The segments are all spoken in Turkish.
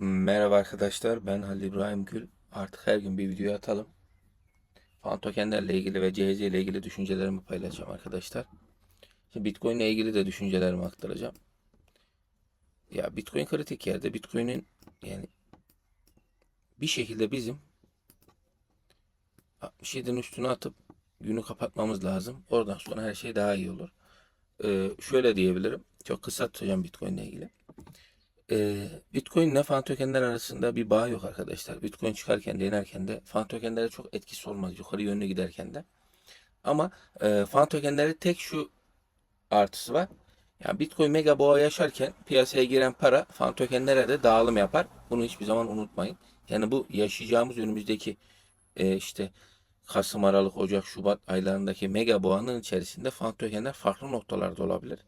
Merhaba arkadaşlar, ben Halil İbrahim Gül. Artık her gün bir video atalım. Fan tokenlerle ilgili ve CHZ ile ilgili düşüncelerimi paylaşacağım arkadaşlar. Şimdi Bitcoin ile ilgili de düşüncelerimi aktaracağım. Ya Bitcoin kritik yerde. Bitcoin'in yani bir şekilde bizim 67'nin üstüne atıp günü kapatmamız lazım. Oradan sonra her şey daha iyi olur. Ee, şöyle diyebilirim. Çok kısa tutacağım Bitcoin ile ilgili. Ee, Bitcoin ile fan tokenler arasında bir bağ yok arkadaşlar. Bitcoin çıkarken de inerken de fan tokenlere çok etkisi olmaz yukarı yönlü giderken de. Ama e, fan tokenleri tek şu artısı var. Yani Bitcoin mega boğa yaşarken piyasaya giren para fan tokenlere de dağılım yapar. Bunu hiçbir zaman unutmayın. Yani bu yaşayacağımız önümüzdeki e, işte Kasım, Aralık, Ocak, Şubat aylarındaki mega boğanın içerisinde fan tokenler farklı noktalarda olabilir.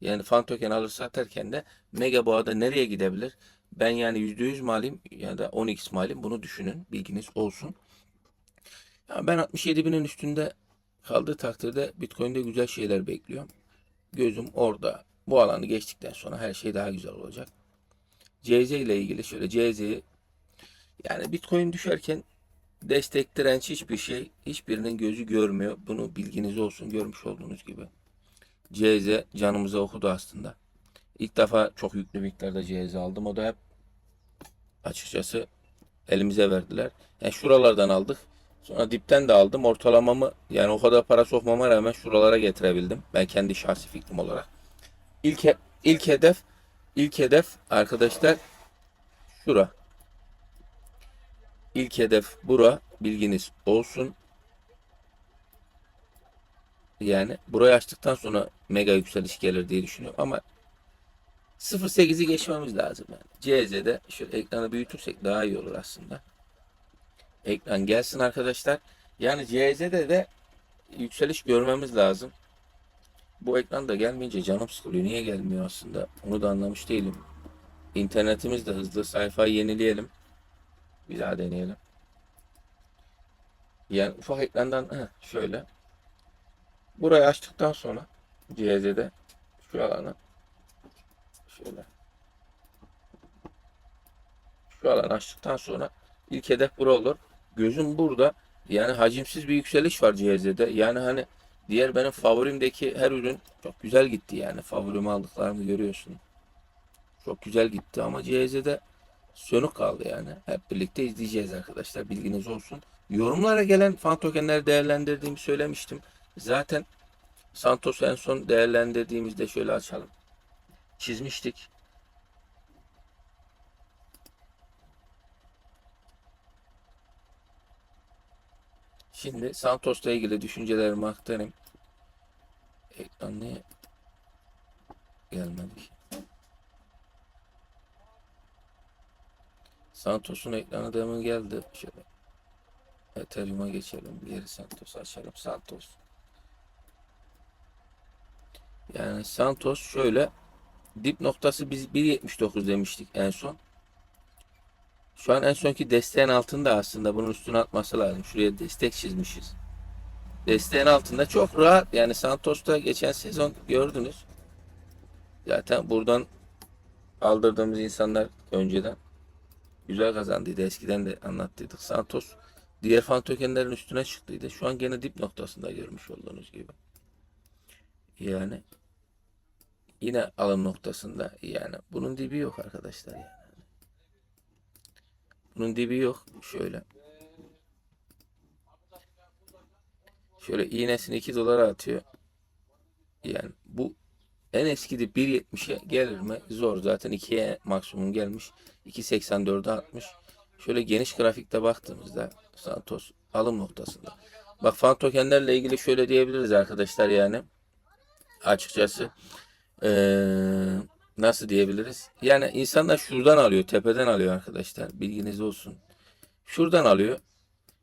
Yani fan token alır satarken de mega boğada nereye gidebilir? Ben yani %100 malim ya da 10x malim bunu düşünün. Bilginiz olsun. Ya ben 67 binin üstünde kaldığı takdirde Bitcoin'de güzel şeyler bekliyorum. Gözüm orada. Bu alanı geçtikten sonra her şey daha güzel olacak. CZ ile ilgili şöyle CZ'yi yani Bitcoin düşerken destek direnç hiçbir şey hiçbirinin gözü görmüyor. Bunu bilginiz olsun görmüş olduğunuz gibi. CZ canımıza okudu aslında. İlk defa çok yüklü miktarda CZ aldım. O da hep açıkçası elimize verdiler. Yani şuralardan aldık. Sonra dipten de aldım. Ortalamamı yani o kadar para sokmama rağmen şuralara getirebildim. Ben kendi şahsi fikrim olarak. İlk, ilk hedef ilk hedef arkadaşlar şura. İlk hedef bura. Bilginiz olsun. Yani burayı açtıktan sonra mega yükseliş gelir diye düşünüyorum ama 0.8'i geçmemiz lazım yani. CZ'de şöyle ekranı büyütürsek daha iyi olur aslında. Ekran gelsin arkadaşlar. Yani CZ'de de yükseliş görmemiz lazım. Bu ekran da gelmeyince canım sıkılıyor. Niye gelmiyor aslında? Onu da anlamış değilim. İnternetimiz de hızlı. Sayfayı yenileyelim. Bir daha deneyelim. Yani ufak ekrandan şöyle. Burayı açtıktan sonra CZ'de şu alanı şöyle şu alanı açtıktan sonra ilk hedef bura olur. Gözüm burada. Yani hacimsiz bir yükseliş var CZ'de. Yani hani diğer benim favorimdeki her ürün çok güzel gitti yani. Favorimi aldıklarını görüyorsun. Çok güzel gitti ama CZ'de sönük kaldı yani. Hep birlikte izleyeceğiz arkadaşlar. Bilginiz olsun. Yorumlara gelen fan tokenleri değerlendirdiğimi söylemiştim. Zaten Santos'u en son değerlendirdiğimizde şöyle açalım. Çizmiştik. Şimdi Santos'la ilgili düşüncelerimi aktarayım. Ekran niye gelmedi ki? Santos'un ekranı demin geldi. Şöyle Ethereum'a geçelim. Geri Santos açalım. Santos. Yani Santos şöyle dip noktası biz 1.79 demiştik en son. Şu an en sonki desteğin altında aslında bunun üstüne atması lazım. Şuraya destek çizmişiz. Desteğin altında çok rahat yani Santos'ta geçen sezon gördünüz. Zaten buradan aldırdığımız insanlar önceden güzel kazandıydı. Eskiden de anlattıydık. Santos diğer fan tokenlerin üstüne çıktıydı. Şu an gene dip noktasında görmüş olduğunuz gibi. Yani yine alım noktasında yani bunun dibi yok arkadaşlar yani. Bunun dibi yok. Şöyle. Şöyle iğnesini 2 dolara atıyor. Yani bu en eski dip 1.70'e gelir mi? Zor. Zaten 2'ye maksimum gelmiş. 2.84'e atmış. Şöyle geniş grafikte baktığımızda Santos alım noktasında. Bak fan tokenlerle ilgili şöyle diyebiliriz arkadaşlar yani. Açıkçası eee, nasıl diyebiliriz? Yani insanlar şuradan alıyor, tepeden alıyor arkadaşlar. Bilginiz olsun. Şuradan alıyor.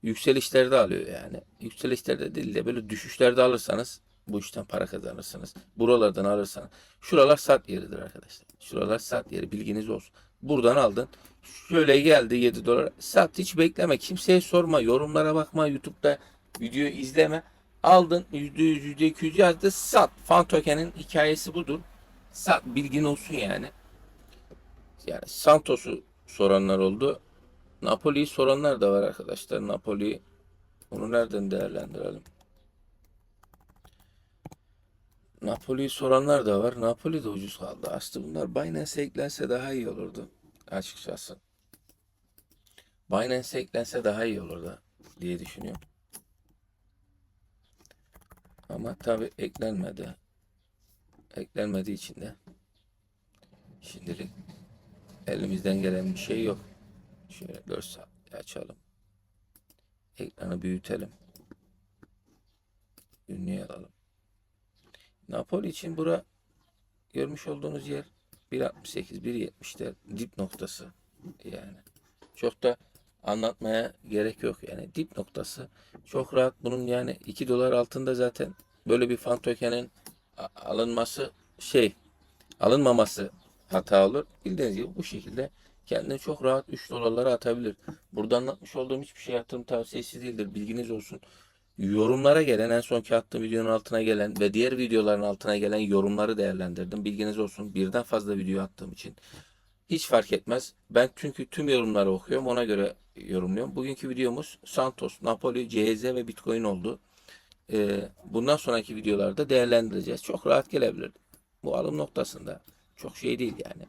Yükselişlerde alıyor yani. Yükselişlerde değil de böyle düşüşlerde alırsanız bu işten para kazanırsınız. Buralardan alırsan. Şuralar sat yeridir arkadaşlar. Şuralar sat yeri bilginiz olsun. Buradan aldın. Şöyle geldi 7 dolar. Sat hiç bekleme. Kimseye sorma. Yorumlara bakma. YouTube'da video izleme. Aldın %100 %200 yazdı. Sat. Fan token'in hikayesi budur. Sat bilgin olsun yani. Yani Santos'u soranlar oldu. Napoli'yi soranlar da var arkadaşlar. Napoli onu nereden değerlendirelim? Napoli'yi soranlar da var. Napoli de ucuz kaldı. Aslında bunlar Binance'e eklense daha iyi olurdu açıkçası. Binance'e eklense daha iyi olurdu diye düşünüyorum. Ama tabi eklenmedi. Eklenmediği için de şimdilik elimizden gelen bir şey yok. Şöyle 4 saat açalım. Ekranı büyütelim. Ünlüye alalım. Napoli için bura görmüş olduğunuz yer 1.68 1.70'ler dip noktası yani. Çok da anlatmaya gerek yok yani dip noktası. Çok rahat bunun yani 2 dolar altında zaten böyle bir fan token'in alınması şey alınmaması hata olur. Bildiğiniz gibi bu şekilde kendini çok rahat 3 dolarlara atabilir. Burada anlatmış olduğum hiçbir şey yatırım tavsiyesi değildir. Bilginiz olsun. Yorumlara gelen en sonki attığım videonun altına gelen ve diğer videoların altına gelen yorumları değerlendirdim. Bilginiz olsun. Birden fazla video attığım için. Hiç fark etmez. Ben çünkü tüm yorumları okuyorum. Ona göre yorumluyorum. Bugünkü videomuz Santos, Napoli, CHZ ve Bitcoin oldu. Ee, bundan sonraki videolarda değerlendireceğiz. Çok rahat gelebilir. Bu alım noktasında. Çok şey değil yani.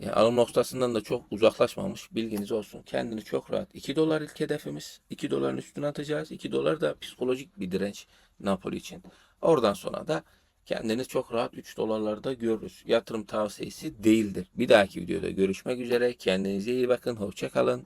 Yani alım noktasından da çok uzaklaşmamış. Bilginiz olsun. Kendini çok rahat. 2 dolar ilk hedefimiz. 2 doların üstüne atacağız. 2 dolar da psikolojik bir direnç Napoli için. Oradan sonra da kendini çok rahat 3 dolarlarda görürüz. Yatırım tavsiyesi değildir. Bir dahaki videoda görüşmek üzere. Kendinize iyi bakın. Hoşça kalın.